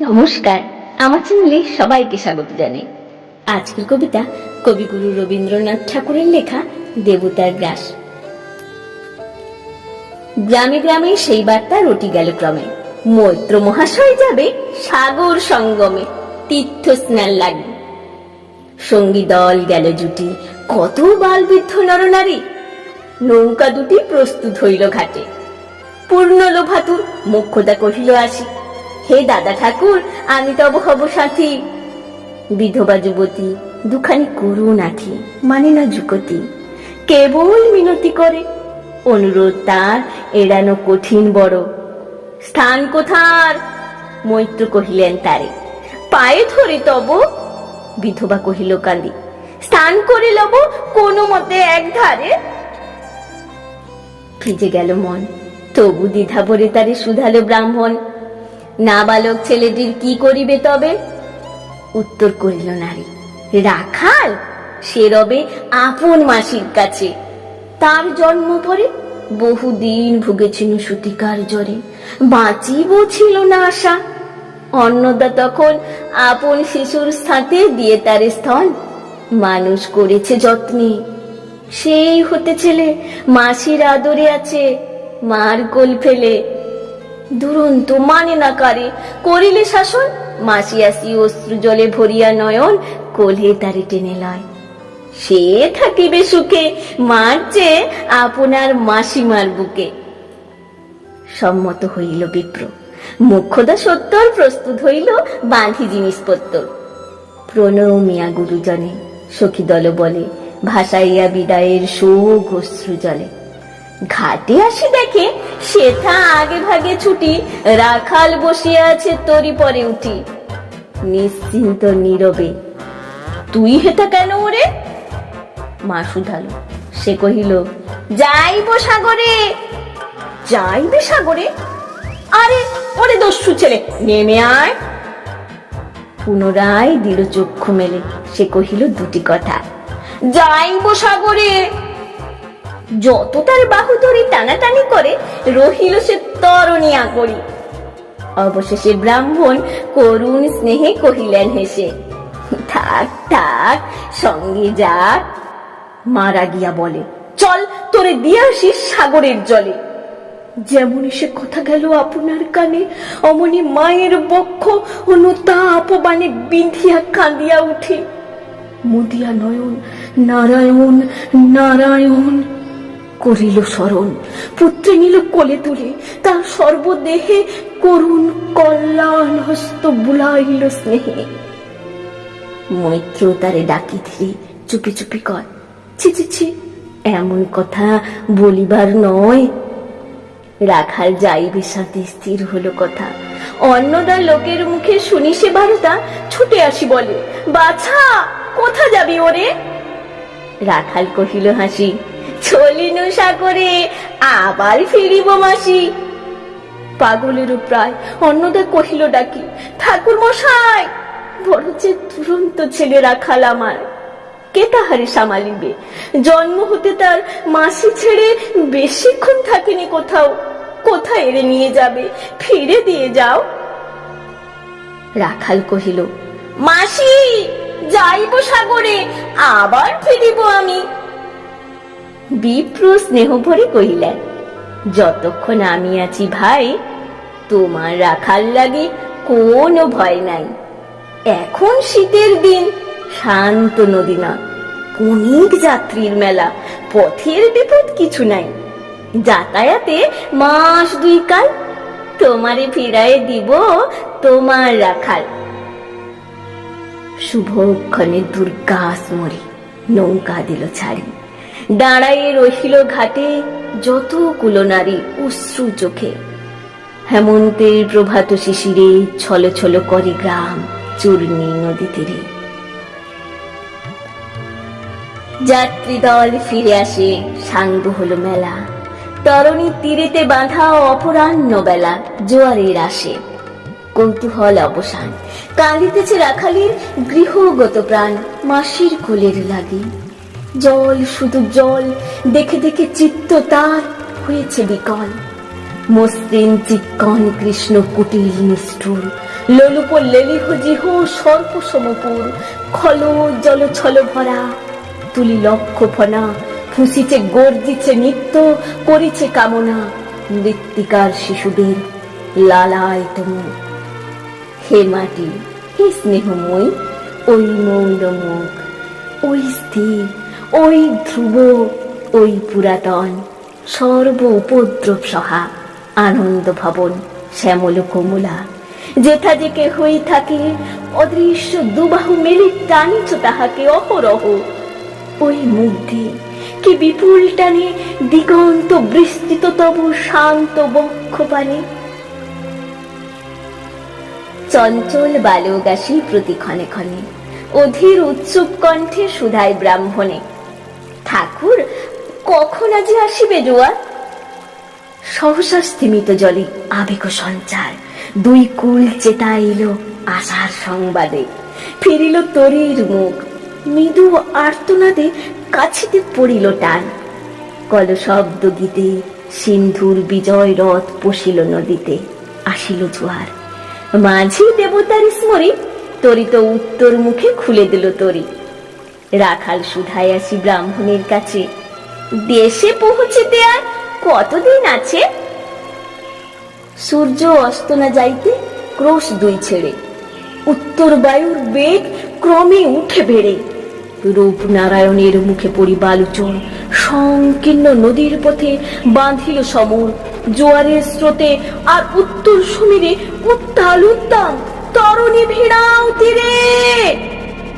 নমস্কার, আমার চ্যানেলে সবাইকে স্বাগত জানাই। আজকের কবিতা কবিগুরু রবীন্দ্রনাথ ঠাকুরের লেখা দেবতার গ্রাস। গ্রামে গ্রামে সেই বার্তা রটি গেল ক্রমে। মৈত্র মহাশয় যাবে সাগর সঙ্গমে, তীর্থ স্নান লাগবে। সঙ্গী দল গেল জুটি, কত বালবৃদ্ধ নরনারী। নৌকা দুটি প্রস্তুত হইল ঘাটে। পূর্ণ লোভাতুর মুখ্যদা কহিল আসি হে দাদা ঠাকুর, আমি তব হব সাথী। বিধবা যুবতী, দুখানি করুণ আখি মানে না যুকতি কেবল মিনতি করে, অনুরোধ তার এড়ানো কঠিন বড়। স্থান কোথার? মৈত্র কহিলেন তারে। পায়ে ধরে তব, বিধবা কহিল কান্দি। স্থান করে লব কোনো মতে এক ধারে ভিজে গেল মন, তবু দ্বিধা ভরে তারে শুধালো ব্রাহ্মণ। না বালক ছেলেটির কি করিবে তবে? উত্তর করিল নারী, রাখাল, সে রবে আপন মাসির কাছে। তার জন্ম পরে বহুদিন ভুগেছিল সুতিকার জ্বরে। বাঁচিব ছিল না আশা। অন্নদা তখন আপন শিশুর সাথে দিয়ে তার স্থল মানুষ করেছে যত্নে। সেই হতে ছেলে মাসির আদরে আছে, মার কোল ফেলে দুরন্ত মানে না কারে করিলে শাসন মাসি আসি অশ্রু জলে ভরিয়া নয়ন, কোলে তারে টেনে লয়। সে থাকিবে সুখে মার চেয়ে আপনার মাসিমার বুকে। সম্মত হইল বিপ্র। মুখ্যদা সত্তর, প্রস্তুত হইল বাঁধি জিনিসপত্র প্রণয় মিয়া গুরুজনে সখী দল বলে, ভাসাইয়া বিদায়ের শোক অশ্রু জলে। ঘাটে আসি দেখে সেথা আগে ভাগে ছুটি, রাখাল বসিয়া আছে তরি পরে উঠি। নিশ্চিন্ত নীরবে, তুই হেতা কেন ওরে? মা শুধালো। সে কহিল, যাইব সাগরে। যাইবে সাগরে? আরে, ওরে দস্যু ছেলে, নেমে আয়। পুনরায় দিল চক্ষু মেলে। সে কহিল, দুটি কথা। যাইব সাগরে। যত তার বাহু ধরে টানাটানি করে, রহিল সে তরণিয়া করি অবশেষে ব্রাহ্মণ করুণ স্নেহে কহিলেন হেসে, থাক থাক, সঙ্গে যাক মারা গিয়া বলে, চল, তোরে দিয়ে আসিস সাগরের জলে। যেমন সে কথা গেল আপনার কানে, অমনি মায়ের বক্ষ অনুতাপ বানে বিঁধিয়া কাঁদিয়া উঠে। মুদিয়া নয়ন, নারায়ণ নারায়ণ করিল স্মরণ পুত্রে নিল কোলে তুলে, তার সর্বদেহে করুণ কল্যাণ হস্ত বুলাইল স্নেহে। মৈত্র তারে ডাকি ধীরে, চুপি চুপি কর ছি ছি ছি, এমন কথা বলিবার নয়। রাখাল যাইবে সাথে, স্থির হলো কথা। অন্নদা লোকের মুখে শুনি সে বারতা ছুটে আসি বলে, বাছা, কোথা যাবি ওরে? রাখাল কহিল হাসি চলিনু সাগরে আবার ফিরিব মাসি। পাগলেরও প্রায় কহিল ডাকি, ঠাকুর মশাই বড় যে ছেলে রাখাল আমার। কে তাহারে সামালিবে? জন্ম হতে তার মাসি ছেড়ে বেশিক্ষণ থাকেনি কোথাও। কোথায় এড়ে নিয়ে যাবে? ফিরে দিয়ে যাও। রাখাল কহিল, মাসি, যাইব সাগরে, আবার ফিরিব আমি। বিপ্র স্নেহ ভরে কহিলেন, যতক্ষণ আমি আছি ভাই, তোমার রাখাল লাগে কোনো ভয় নাই। এখন শীতের দিন, শান্ত নদী না, অনেক যাত্রীর মেলা, পথের বিপদ কিছু নাই। যাতায়াতে মাস দুই কাল, তোমারে ফিরায় দিব তোমার রাখাল। শুভক্ষণে দুর্গাস মরি নৌকা দিল ছাড়ি। দাঁড়াইয়ে রহিল ঘাটে যত কুলনারী অশ্রু চোখে। হেমন্তের প্রভাত শিশিরে ছল ছল করে গ্রাম চূর্ণী নদী তীরে। যাত্রী দল ফিরে আসে, সাঙ্গ হলো মেলা। তরণী তীরেতে বাঁধা অপরাহ্ন বেলা জোয়ারের আসে। কৌতূহল অবসান। কাঁদিতেছে রাখালির গৃহগত প্রাণ, মাসির কোলের লাগি। জল, শুধু জল। দেখে দেখে চিত্ত তার হয়েছে বিকল। মসৃণ চিক্কন কৃষ্ণ কুটিল নিষ্ঠুর। লোলুপ লেলিহ জিহ সর্প সমপুর। খল জল ছল ভরা। তুলি লক্ষ ফনা। ফুসিছে, গর্জিছে নিত্য, করিছে কামনা। মৃত্তিকার শিশুদের লালায় তুমি হে মাটি, হে স্নেহময়, ওই মৌন মুখ ওই স্থির ওই ধ্রুব, ওই পুরাতন সর্ব উপদ্রব সহা আনন্দ ভবন শ্যামল কমলা। যেথা যে হই থাকে, অদৃশ্য দুবাহু মেলে টানিছ তাহাকে অহরহ ওই মুগ্ধে কি বিপুল টানে দিগন্ত বিস্তৃত তবু শান্ত বক্ষ পানে চঞ্চল বালক আসি প্রতি ক্ষণে ক্ষণে। অধীর উৎসুক কণ্ঠে সুধায় ব্রাহ্মণে। ঠাকুর, কখন আজি আসিবে জোয়ার সহসা স্থিমিত জলে আবেগ সঞ্চার। দুই কুল চেতা এলো আশার সংবাদে। ফিরিল তরির মুখ, মৃদু আর্তনাদে কাছিতে পড়িল টান। কল শব্দ গীতে সিন্ধুর বিজয় রথ পশিল নদীতে, আসিল জোয়ার। মাঝি দেবতার স্মরি তরিত উত্তর মুখে খুলে দিল তরি। রাখাল সুধায় আসি ব্রাহ্মণের কাছে। দেশে পৌঁছেতে আর কতদিন আছে? সূর্য অস্ত না যাইতে ক্রোশ দুই ছেড়ে। উত্তর বায়ুর বেগ ক্রমে উঠে বেড়ে। রূপনারায়ণের মুখে পড়ি বালুচর। সংকীর্ণ নদীর পথে বাঁধিল সমর। জোয়ারের স্রোতে আর উত্তর সমীরে উত্তাল উত্তাল তরণী ভিড়াও তীরে।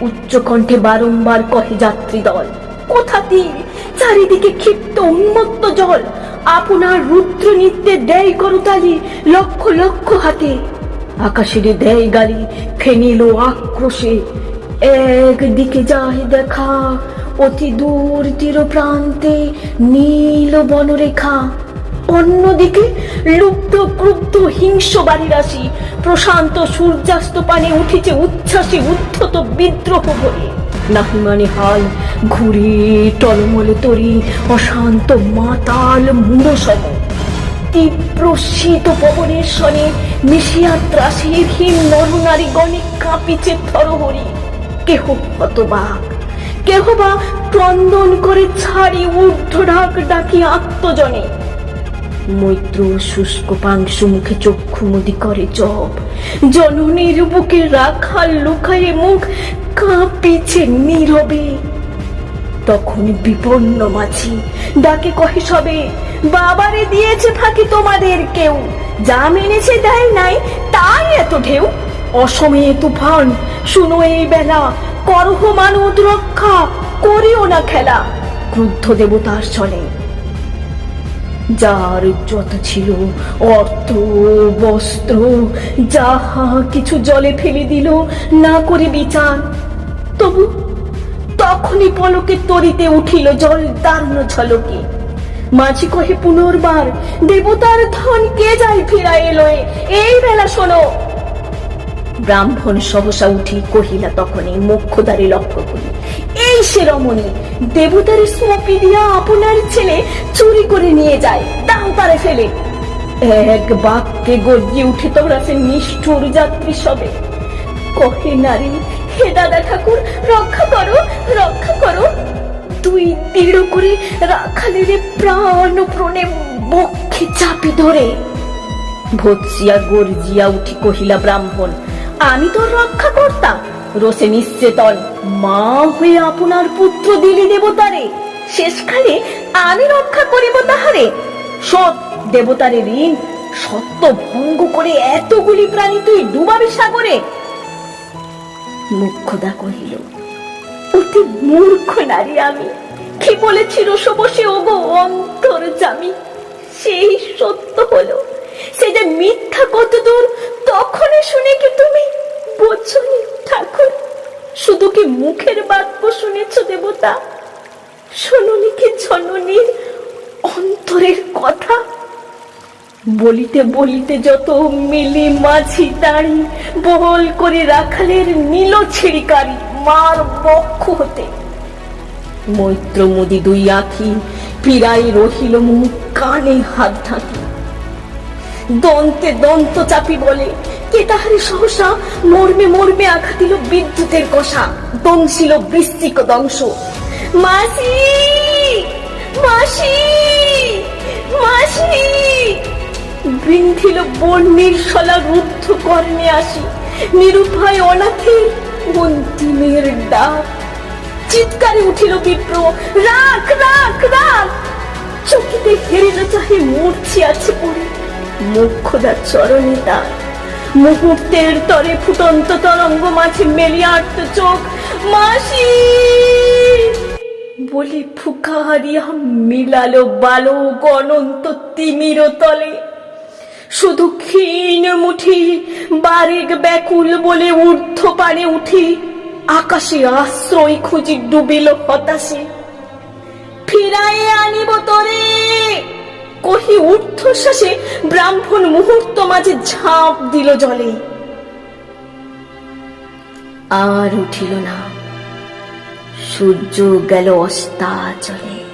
উচ্চ কণ্ঠে বারংবার কহে যাত্রী দল কোথা তীর? চারিদিকে ক্ষিপ্ত উন্মত্ত জল। আপনার রুদ্র নৃত্যে দেয় করতালি লক্ষ লক্ষ হাতে। আকাশের দেয় গালি ফেনিল আক্রোশে। একদিকে যায় দেখা, অতি দূর তীর প্রান্তে নীল বনরেখা। অন্যদিকে লুব্ধ ক্রুব্ধ হিংস্র বাড়ি রাশি প্রশান্ত সূর্যাস্ত পানে উঠেছে উচ্ছ্বাসে উদ্ধত বিদ্রোহ ভরে নাহি মানে হাল, ঘুরে টলমলে তরি, অশান্ত মাতাল মূঢ়সম। তীব্র শীত পবনের সনে মিশিয়া ত্রাসের হীন নরনারী গণে কাঁপিছে থরহরি। কেহ হতবাক, কেহ বা ক্রন্দন করে ছাড়ি ঊর্ধ্ব ডাক ডাকি আত্মজনে। মৈত্র শুষ্ক পাংশু মুখে চক্ষু মুদি করে জব জননীর বুকে রাখাল লুকায়ে মুখ কাঁপিছে নীরবে। তখন বিপন্ন মাছি ডাকে কহে সবে, বাবারে দিয়েছে ফাঁকি তোমাদের কেউ। যা মেনেছে দেয় নাই, তাই এত ঢেউ। অসময়ে তুফান, শুনো এই বেলা। করহ মানত রক্ষা, করিও না খেলা। ক্রুদ্ধ দেবতার চলে। যার যত ছিল, অর্থ, বস্ত্র, যাহা কিছু জলে ফেলে দিল, না করে বিচার। তবু তখনই পলকে তরিতে উঠিল জল দারুণ ঝলকে। মাঝি কহে, পুনর্বার দেবতার ধন কে যায় ফিরা এলোয় এই বেলা শোনো। ব্রাহ্মণ সহসা উঠি কহিলা তখনই মোক্ষদারে লক্ষ্য করি। এই সে রমণী দেবতার সোপি দিয়া আপনার ছেলে চুরি করে নিয়ে যায়। দাও তারে ফেলে। এক বাক্যে গর্জিয়ে উঠে তোমরা সে নিষ্ঠুর যাত্রী সবে। কহে নারী, হে দাদা ঠাকুর, রক্ষা করো রক্ষা করো। তুই দৃঢ় করে রাখালের প্রাণ প্রণে বক্ষে চাপি ধরে। ভৎসিয়া গর্জিয়া উঠি কহিলা ব্রাহ্মণ, আমি তোর রক্ষা করতাম রোসে নিশ্চেতন। মা হয়ে আপনার পুত্র দিলি দেবতারে। শেষকালে আমি রক্ষা করিব তাহারে। সৎ দেবতারে ঋণ, সত্য ভঙ্গ করে এতগুলি প্রাণী তুই ডুবাবি সাগরে। মুখ্যদা কহিল, অতি মূর্খ নারী আমি। কি বলেছিল বসে? ওগো অন্তর জামি। সেই সত্য হলো, সে যে মিথ্যা কত দূর তখনই শুনে কি তুমি বোঝনি ঠাকুর, শুধু কি মুখের বাক্য শুনেছ দেবতা? শুনুনি কি জননীর অন্তরের কথা? বলিতে বলিতে যত মিলি মাঝি দাঁড়ি বহল করে রাখালের নীল ছিড়িকারি মার বক্ষ হতে। মৈত্র মুদি দুই আখি পীড়াই রহিল মুখ, কানে হাত ঢাকি। দন্তে দন্ত চাপি বলে কে তাহারে সহসা মর্মে মর্মে আঘাত দিল বিদ্যুতের কষা? দংশিল বৃশ্চিক দংশ। মাসি! মাসি! মাসি! বৃন্ধিল বর্ণির সলা রুদ্ধ কর্ণে আসি। নিরুপায় অনাথের অন্তিমের ডাক। চিৎকারে উঠিল বিপ্র, রাখ রাখ রাখ! চকিতে হেরিল চাহে মূর্ছি আছে পড়ে। মুখ্যদার চরণে তার মুহূর্তের তরে ফুটন্ত তরঙ্গ মাঝে আটত চোখ। মাসি! বলে ফুকাহারিয়া মিলালো বালক অনন্ত তিমির তলে। শুধু ক্ষীণ মুঠি, বারেক ব্যাকুল বলে ঊর্ধ্ব পানে উঠি। আকাশে আশ্রয় খুঁজি ডুবিল হতাশে। ফিরায়ে আনিব তোরে কহি ঊর্ধ্বশ্বাসে ব্রাহ্মণ মুহূর্ত মাঝে ঝাঁপ দিল জলে। আর উঠিল না। সূর্য গেল অস্তাচলে।